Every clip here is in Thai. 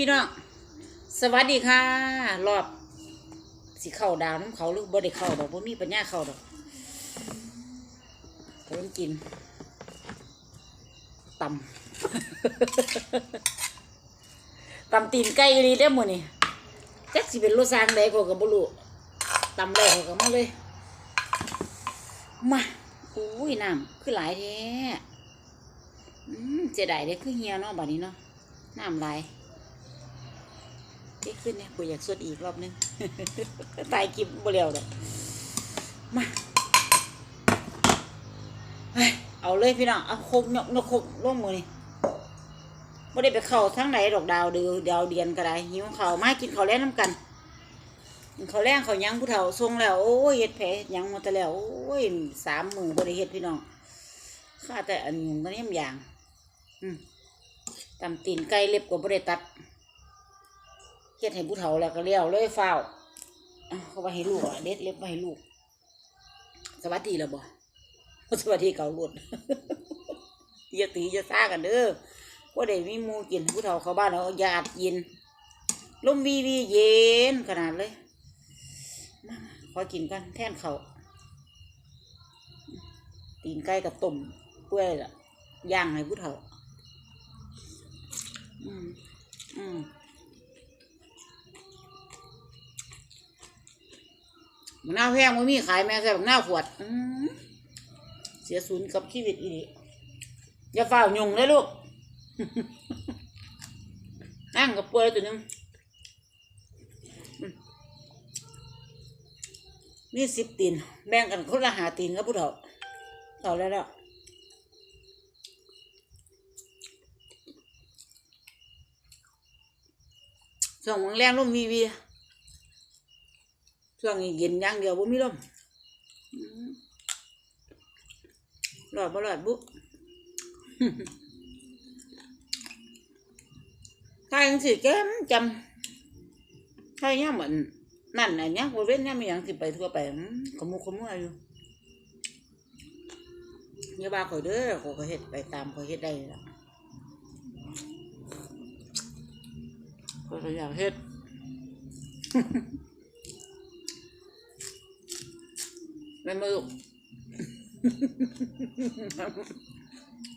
พี่น้องสวัสดีค่ะ รอบสิเข้าดาวน้ำเขาหรือบ่ได้เข้าดอกบ่มีปัญญาเข้าดอกเพิ่นกินตำตำตีนไก่อีหลีเด้อมื้อนี้จักสิเป็นรสชาติใดก็ก็บ่รู้ตำแล้วก็มาเลยมาอุ้ยน้ำคือหลายแท้เสียดายเด้อคือเฮียเนาะบัดนี้เนาะน้ำหลาย เอ๊ะขึ้นเนี่ยกูอยากสวดอีกรอบนึง ตายกิบบ่เร็วดอกมาเอาเลยพี่น้องเอาโคกนกนกโคกล่วงมือนี่บ่ได้ไปเข้าทั้งไหนดอกดาวเดือดาวเดียนก็ได้หิวเข้ามากินเข้าแล้น้ำกันกินข้าแล้งข้ายังผู้เฒ่าทรงแล้ว โอ้ยเฮ็ดแผลยังมดแต่แล้วโอ้ยสามมือบ่ได้เฮ็ดพี่น้องข้าแต่อันยุงตอนนี้อย่าง อืมตำตีนไก่เล็บก็บ่ได้ตัด เฮ็ดให้ผู้เฒ่าแล้วก็เลี้ยวเลยฟ้าวอ้าเขาว่าให้ลูกอะเด็ดเล็บไว้ให้ลูก สวัสดีแล้วบ่สวัสดีเก่าหลุดอย่าตีอย่าซ่ากันเด้อว่าได้มีมูกินผู้เฒ่าเขาบ้านเราญาติเย็นลมวีวีเย็นขนาดเลยมาขอกินกันแท่นเขาตีนไก่กับต้มเปื่อยละย่างให้ผู้เฒ่า อืมอืม บักหน้าแพงไม่มีขายแม่ใส่แบักหน้าขวดอื้อเสียศูนย์กับชีวิตอีนี่อย่าเฝ้ายุงเลยลูก นั่งกับป่วยตัวหนึงอืมมีสิบตีนแบ่งกันคนละหาตีนกับผู้เฒ่าเฒ่าแล้วแล้ว ส่งมังแรงลมวีวี ช่วงนี้เย็นอย่างเดียวบ่มีลมอืมรอดบ่รอดบุใครยังสิแก้มจำใครยังเหมือนนั่นน่ะยังบ่เว้นยังมีหยังสิไปทั่วไปอืมขมุกขมัวอยู่อย่าว่าข่อยเด้อข่อยก็เฮ็ดไปตามข่อยเฮ็ดได้ล่ะข่อยก็อยากเฮ็ด แม่มือ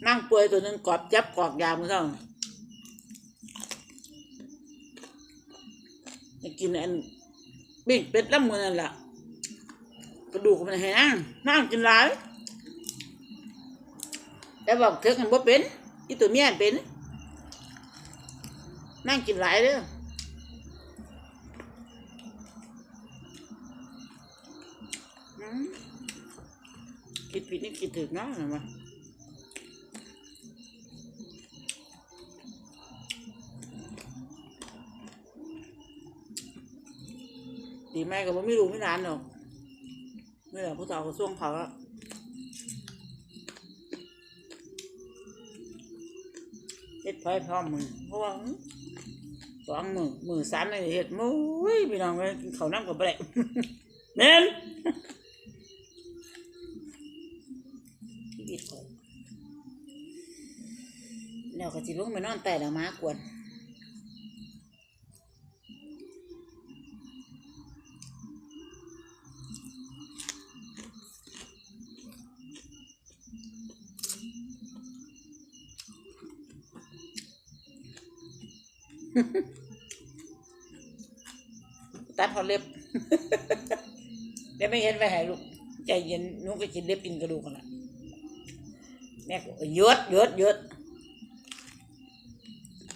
นั่งเปื่อยตัวนึงกอบจับกอกยามือเท่าจะกินอันปิ้งเป็ดล้ำมือนั่นแหละกระดูกมันให้งนั่งกินหลายแต่บอกเธอกันว่าเป็นอีตัวเมียเป็นนั่งกินหลายเด้อ คิดผิดนี่คิดถึงนะเห็นไหมดีแม่ก็บ่ไม่รู้ไม่นานหรอกนี่แหละผู้สาวก็ส่วงเขาอะเฮ็ดไฟพร้อมมือเพราะว่าอื้อสองมือมือสามเลยเฮ็ดมุ้ยพี่น้องเลยกินข้าน้ำกับแบะเน้น ก็สิลงไปนอนใต้ละม้ากวนตัดพอเล็บเดี๋ยวไม่เห็นไปให้ลูก ใจเย็นหนูก็กินเล็บกินกระดูกกันละแม่ก็ยดยดยด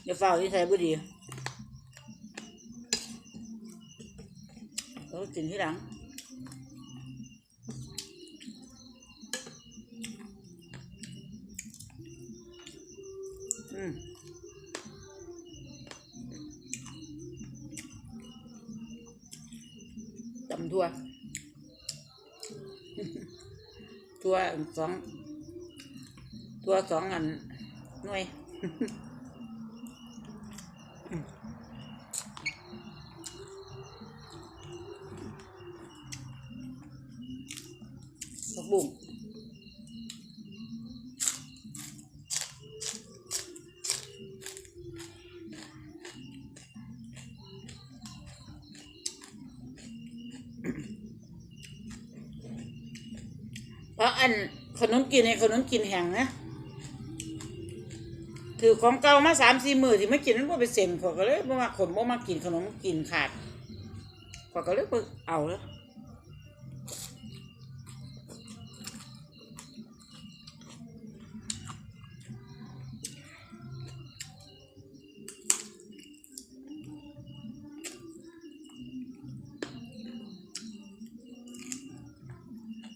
อย่าเฝ้าที่ใส่บุดีเรากินที่หลังอืมจำทั่วตัวสองตัวสองอันหน่วย ผักบุ้มเพราะอันขนมกินในขนมกินแห้งนะ ถือของเก่ามาสามสี่มือที่ไม่กินมันบ่ไปเซ็นขอยก็เลยบ่มาขนบ่มากินขนมกินขาดขอยก็เลยเอาแล้ว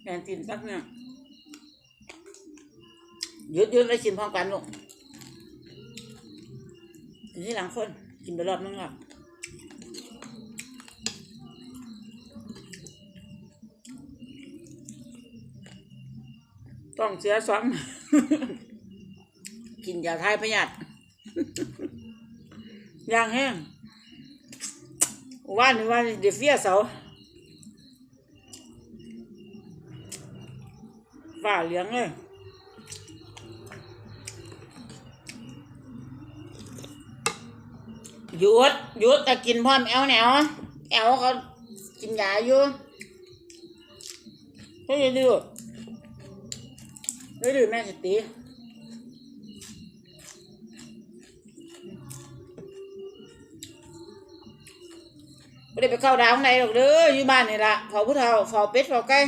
แกงกินสักเนี่ยยุดยุดแล้วกินพร้อมกันลูก กินที่หลังคน กินไปรอบนึงอะต้องเสียสองกินยาทายพยาธิย่างแห้งว่านี่ว่าเดี๋ยวเฟียเสาฝ้าเหลืองเลย หยุดหยุดแต่กินพร้อมแอลแนวแอลเขากินยาอยู่เฮ้ยดื้อเฮ้ยดื้อแม่สตีไม่ได้ไปเข้าดาวข้างในหรอกเด้ออยู่บ้านนี่ละเฝ้าผู้เฒ่าเฝ้าเป็ดเฝ้าไก่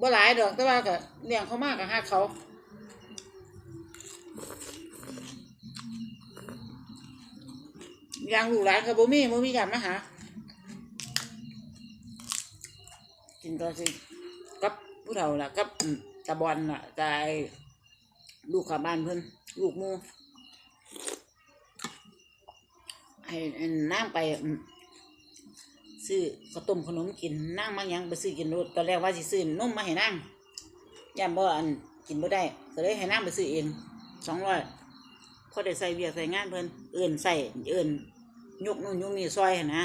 บ่หลายดอกแต่ว่าก็เลี้ยงเขามากกับห้าเขา ยางลูกหลานกับบ่มีบ่มีกันมาหากินก็สิกับผู้เฒ่าล่ะกับตาบอลล่ะตายลูกข้าบ้านเพิ่นลูกมูให้นั่งไปซื้อข้าวต้มขนมกินนั่งมาหยังไปซื้อกินรถตอนแรกว่าสิซื้อนมมาให้นั่งย่านบ่อันกินบ่ได้ก็เลยให้นั่งไปซื้อเองสองร้อย พอได้ใส่เวียกใส่งานเพิ่นเอื่นใส่เอื่นยกนู่นยกนี่ซอยหั้นนะ